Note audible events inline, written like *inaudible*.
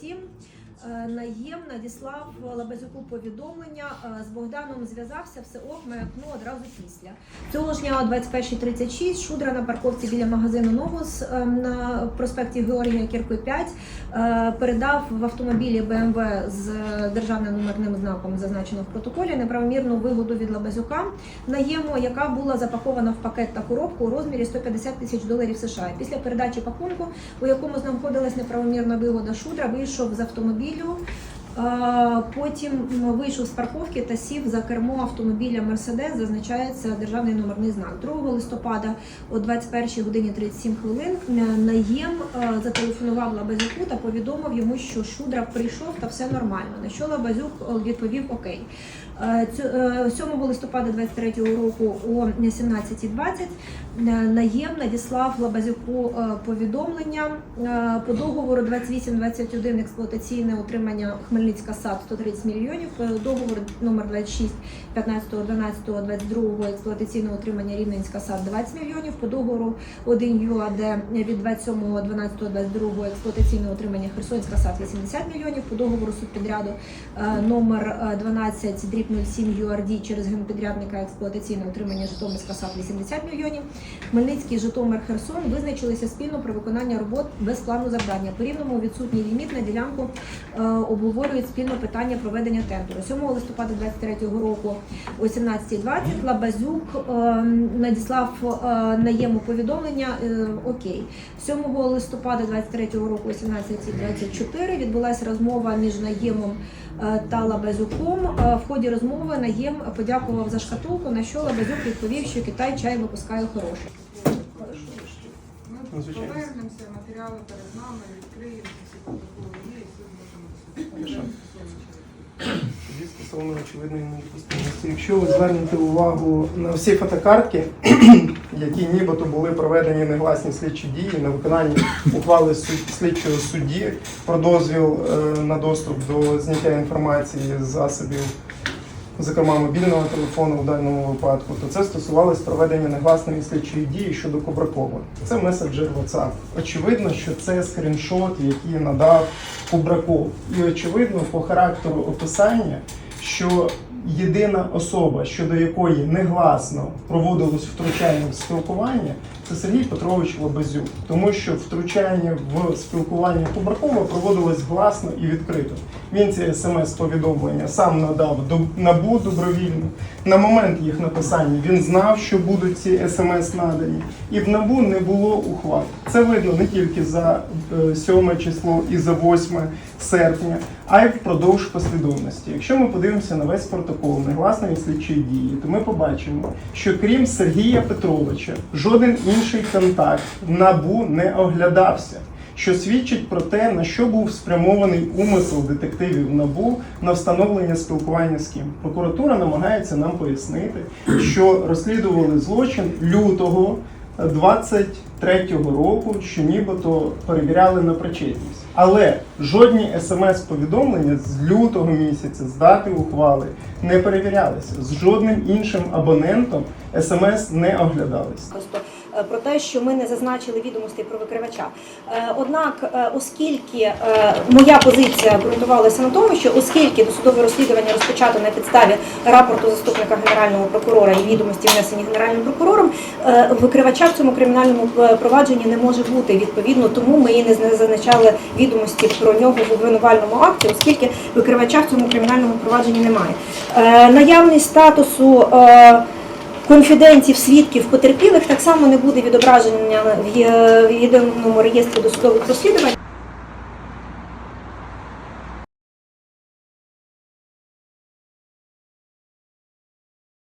7 е, наєм надіслав Лабазюку повідомлення е, з Богданом зв'язався, все ок, маякну одразу після. Цього ж дня о 21.36 Шудра на парковці біля магазину Новус е, на проспекті Георгія Кірки 5 е, передав в автомобілі БМВ з державним номерним знаком, зазначено в протоколі, неправомірну вигоду від Лабазюка наєму, яка була запакована в пакет та коробку у розмірі 150 тисяч доларів США. Після передачі пакунку, у якому знаходилась неправомірна вигода Шудра, вийшов з автомобілю. Е, Потім вийшов з парковки та сів за кермо автомобіля Мерседес. Зазначається державний номерний знак. 2 листопада о 21 годині 37 хвилин наєм зателефонував Лабазюку та повідомив йому, що Шудра прийшов та все нормально. На що Лабазюк е, відповів Окей. Е, цю- е, 7 листопада 23 року о 17.20 е, наєм надіслав Лабазюку повідомлення по договору 2821 експлуатаційне утримання Хмельницька САД 130 мільйонів, е, договор номер 26 15.12.22 експлуатаційне утримання Рівненська САД 20 мільйонів, по договору 1 ЮАД від 27.12.22 експлуатаційне утримання Херсонська САД 80 мільйонів, по договору субпідряду е, номер е, 12 дріб 07 URD через генпідрядника експлуатаційне утримання Житомирська САД 80 мільйонів. Хмельницький, Житомир, Херсон визначилися спільно про виконання робот без плану завдання. По рівному відсутній ліміт на ділянку е, обговорюють спільно питання проведення тендеру. 7 листопада 2023 року о 17.20 Лабазюк е, надіслав е, наєму повідомлення е, Окей. 7 листопада 2023 року о 17.24 відбулася розмова між наємом та Лабазюком. В ході розмови наєм подякував за шкатулку, на що Лабазюк відповів, що Китай чай випускає хороший. Звичайно. повернемося, матеріали перед нами, відкриємо всі протоколи є, і все можемо Хорошо. Тоді стосовно очевидної недопустимості. Якщо ви звернете увагу на всі фотокартки, *clears throat* які нібито були проведені негласні слідчі дії на виконанні ухвали суд- слідчого судді про дозвіл е, на доступ до зняття інформації з засобів, зокрема мобільного телефону в даному випадку, то це стосувалось проведення негласної слідчої дії щодо Кубракова. Це меседжер WhatsApp. Очевидно, що це скріншот, який надав Кубраков. І очевидно, по характеру описання, що єдина особа, щодо якої негласно проводилось втручання в спілкування, це Сергій Петрович Лобазюк, тому що втручання в спілкування Кубракова проводилось гласно і відкрито. Він ці смс-повідомлення сам надав НАБУ добровільно. На момент їх написання він знав, що будуть ці смс надані, і в НАБУ не було ухвал. Це видно не тільки за е, 7 число і за 8 серпня, а й впродовж послідовності. Якщо ми подивимося на весь протокол негласної слідчої дії, то ми побачимо, що крім Сергія Петровича, жоден інший контакт НАБУ не оглядався. Що свідчить про те, на що був спрямований умисел детективів НАБУ на встановлення спілкування з ким. Прокуратура намагається нам пояснити, що розслідували злочин лютого 23-го року, що нібито перевіряли на причетність. Але жодні смс-повідомлення з лютого місяця, з дати ухвали, не перевірялися. З жодним іншим абонентом смс не оглядалися. Е, про те, що ми не зазначили відомостей про викривача. Е, Однак, е, оскільки моя позиція ґрунтувалася на тому, що оскільки досудове розслідування розпочато на підставі рапорту заступника генерального прокурора і відомості внесені генеральним прокурором, викривача в цьому кримінальному провадженні не може бути. Відповідно, тому ми і не зазначали відомості про нього в обвинувальному акті, оскільки викривача в цьому кримінальному провадженні немає. Наявність статусу. Конфіденців, свідків, потерпілих так само не буде відображення в єдиному реєстрі досудових розслідувань.